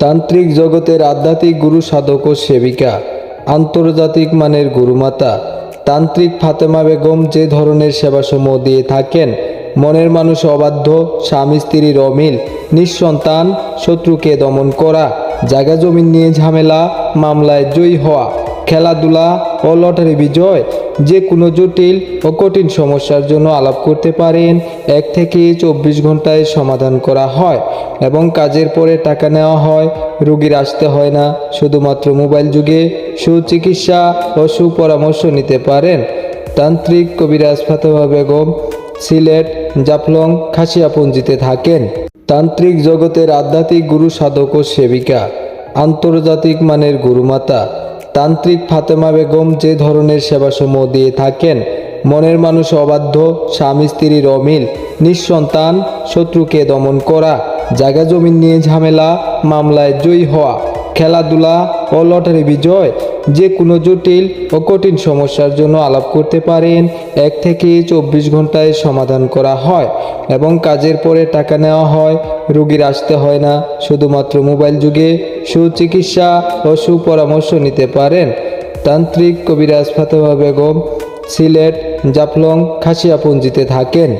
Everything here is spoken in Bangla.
তান্ত্রিক জগতের আধ্যাত্মিক গুরু সাধক ও সেবিকা, আন্তর্জাতিক মানের গুরুমাতা, তান্ত্রিক ফাতেমা বেগম যে ধরনের সেবাসমূহ দিয়ে থাকেন, মনের মানুষ অবাধ্য, স্বামী স্ত্রীর অমিল নিঃসন্তান, শত্রুকে দমন করা, জায়গা জমিন নিয়ে ঝামেলা, মামলায় জয়ী হওয়া। খেলাধুলা ও লটারি বিজয় যে কোনো জটিল ও কঠিন সমস্যার জন্য আলাপ করতে পারেন। এক থেকে চব্বিশ ঘন্টায় সমাধান করা হয় এবং কাজের পরে টাকা নেওয়া হয়। রুগীর আসতে হয় না, শুধুমাত্র মোবাইল যুগে সুচিকিৎসা ও সুপরামর্শ নিতে পারেন। তান্ত্রিক কবিরাজ ফাতেমা বেগম, সিলেট, জাফলং, খাসিয়াপুঞ্জিতে থাকেন। তান্ত্রিক জগতের আধ্যাত্মিক গুরু, সাধক ও সেবিকা, আন্তর্জাতিক মানের গুরুমাতা। তান্ত্রিক ফাতেমা বেগম যে ধরনের সেবাসমূহ দিয়ে থাকেন, মনের মানুষ অবাধ্য, স্বামী স্ত্রীর অমিল, নিঃসন্তান, শত্রুকে দমন করা, জায়গা জমিন নিয়ে ঝামেলা, মামলায় জয়ী হওয়া, খেলাধুলা ও লটারি বিজয়, যে কোনো জটিল ও কঠিন সমস্যার জন্য আলাপ করতে পারেন, এক থেকে চব্বিশ ঘন্টায় সমাধান করা হয় এবং কাজের পরে টাকা নেওয়া হয় রুগীর আসতে হয় না। শুধুমাত্র মোবাইল যুগে সুচিকিৎসা ও সুপরামর্শ নিতে পারেন। তান্ত্রিক কবিরাজ ফাতেমা বেগম, সিলেট, জাফলং, খাসিয়াপুঞ্জিতে থাকেন।